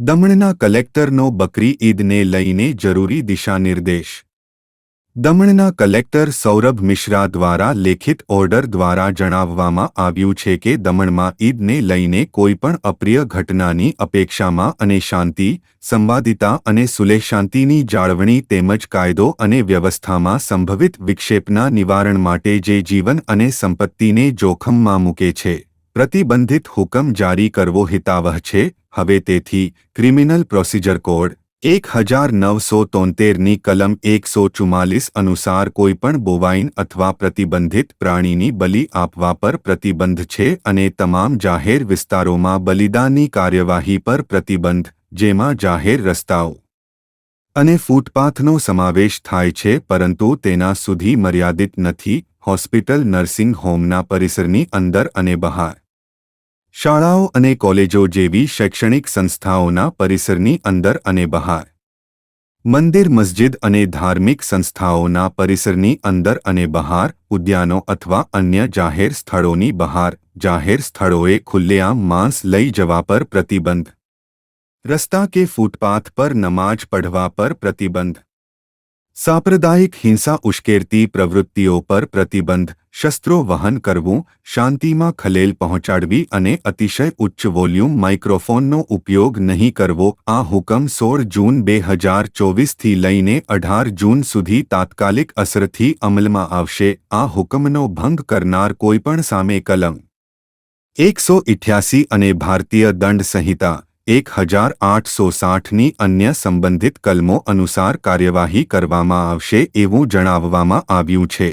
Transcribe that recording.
દમણના કલેક્ટરનો બકરી ઈદને લઈને જરૂરી દિશાનિર્દેશ. દમણના કલેક્ટર સૌરભ મિશ્રા દ્વારા લેખિત ઓર્ડર દ્વારા જણાવવામાં આવ્યું છે કે દમણમાં ઈદને લઈને કોઈપણ અપ્રિય ઘટનાની અપેક્ષામાં અને શાંતિ, સંવાદિતા અને સુલેશાંતિની જાળવણી તેમજ કાયદો અને વ્યવસ્થામાં સંભવિત વિક્ષેપના નિવારણ માટે જે જીવન અને સંપત્તિને જોખમમાં મૂકે છે. પ્રતિબંધિત હુકમ જારી કરવો હિતાવહ છે. હવે તેથી, ક્રિમિનલ પ્રોસિજર કોડ એક હજાર નવસો તોતેરની કલમ એકસો ચુમ્માલીસ અનુસાર કોઈપણ બોવાઇન અથવા પ્રતિબંધિત પ્રાણીની બલિ આપવા પર પ્રતિબંધ છે અને તમામ જાહેર વિસ્તારોમાં બલિદાનની કાર્યવાહી પર પ્રતિબંધ, જેમાં જાહેર રસ્તાઓ અને ફૂટપાથનો સમાવેશ થાય છે, પરંતુ તેના સુધી મર્યાદિત નથી. હોસ્પિટલ, નર્સિંગ હોમના પરિસરની અંદર અને બહાર શાળાઓ અને કોલેજો જેવી શૈક્ષણિક સંસ્થાઓના પરિસરની અંદર અને બહાર. મંદિર, મસ્જિદ અને ધાર્મિક સંસ્થાઓના પરિસરની અંદર અને બહાર, ઉદ્યાનો અથવા અન્ય જાહેર સ્થળોની બહાર, જાહેર સ્થળોએ ખુલ્લેઆમ માંસ લઈ જવા પર પ્રતિબંધ. રસ્તા કે ફૂટપાથ પર નમાજ પઢવા પર પ્રતિબંધ. સાંપ્રદાયિક હિંસા ઉશ્કેરતી પ્રવૃત્તિઓ પર પ્રતિબંધ. શસ્ત્રો વહન કરવું, શાંતિમાં ખલેલ પહોંચાડવી અને અતિશય ઉચ્ચ વોલ્યુમ માઇક્રોફોનનો ઉપયોગ નહીં કરવો, આ હુકમ સોળ જૂન બે હજાર ચોવીસથી લઈને અઢાર જૂન સુધી તાત્કાલિક અસરથી અમલમાં આવશે. આ હુકમનો ભંગ કરનાર કોઈપણ સામે કલમ એકસો ઇઠ્યાસી અને ભારતીય દંડ સંહિતા એક હજાર આઠસો સાઠની અન્ય સંબંધિત કલમો અનુસાર કાર્યવાહી કરવામાં આવશે એવું જણાવવામાં આવ્યું છે.